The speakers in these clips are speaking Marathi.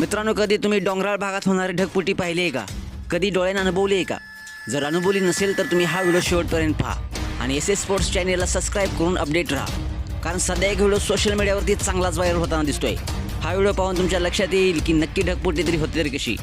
मित्रांनो कधी तुम्ही डोंगराळ भागात होणारी ढगपुटी पाहिली आहे का? कधी डोळ्याने अनुभवली आहे का? जर अनुभवली नसेल तर तुम्ही हा व्हिडिओ शेवटपर्यंत पहा आणि एस एस स्पोर्ट्स चॅनेलला सबस्क्राईब करून अपडेट राहा. कारण सध्या एक व्हिडिओ सोशल मीडियावरती चांगलाच व्हायरल होताना दिसतोय. हा व्हिडिओ पाहून तुमच्या लक्षात येईल की नक्की ढगपुटी तरी होते तरी कशी.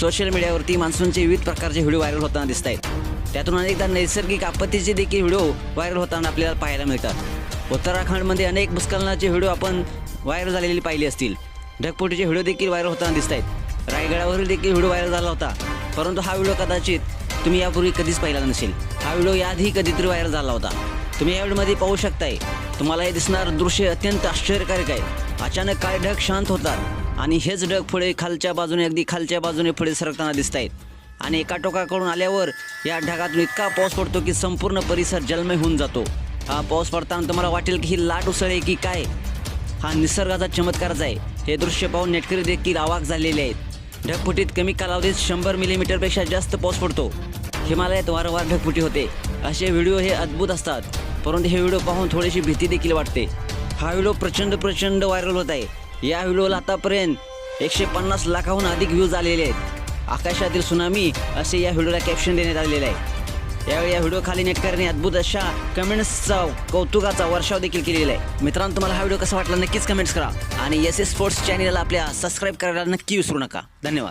सोशल मीडियावरती मान्सूनचे विविध प्रकारचे व्हिडिओ व्हायरल होताना दिसत आहेत त्यातून अनेकदा नैसर्गिक आपत्तीचे देखील व्हिडिओ व्हायरल होताना आपल्याला पाहायला मिळतात. उत्तराखंडमध्ये अनेक भूस्खलनाचे व्हिडिओ आपण व्हायरल झालेले पाहिले असतील. ढगपोटीचे व्हिडिओ देखील व्हायरल होताना दिसत आहेत रायगडावरील देखील व्हिडिओ व्हायरल झाला होता. परंतु हा व्हिडिओ कदाचित तुम्ही यापूर्वी कधीच पाहिला नसेल. हा व्हिडिओ याआधी कधीतरी व्हायरल झाला होता. तुम्ही या व्हिडिओमध्ये पाहू शकताय. तुम्हाला हे दिसणार दृश्य अत्यंत आश्चर्यकारक आहे. अचानक काय ढग शांत होतात आणि हेच ढग पुढे खालच्या बाजूने अगदी खालच्या बाजूने पुढे सरकताना दिसत आहेत आणि एका टोकाकडून आल्यावर या ढगातून इतका पाऊस पडतो की संपूर्ण परिसर जलमय होऊन जातो. हा पाऊस पडताना तुम्हाला वाटेल की ही लाट उसळ आहे की काय? हा निसर्गाचा चमत्कारच आहे. हे दृश्य पाहून नेटकरी देखील आवाक झालेले आहेत. ढगफुटीत कमी कालावधीत शंभर मिलीमीटरपेक्षा जास्त पाऊस पडतो. हिमालयात वारंवार ढगफुटी होते. असे व्हिडिओ हे अद्भुत असतात. परंतु हे व्हिडिओ पाहून थोडीशी भीती देखील वाटते. हा व्हिडिओ प्रचंड प्रचंड व्हायरल होत आहे. या व्हिडिओला आतापर्यंत एकशे पन्नास लाखाहून अधिक व्ह्यूज आलेले आहेत. आकाशातील सुनामी असे या व्हिडिओला कॅप्शन देण्यात आलेले आहे. यावेळी या व्हिडिओ खाली नेटकरने अद्भुत अशा कमेंट्सचा कौतुकाचा वर्षाव देखील केलेला आहे. मित्रांनो तुम्हाला हा व्हिडिओ कसा वाटला नक्कीच कमेंट्स करा. आणि एस एस स्पोर्ट्स चॅनेलला आपल्या सबस्क्राईब करायला नक्की विसरू नका. धन्यवाद.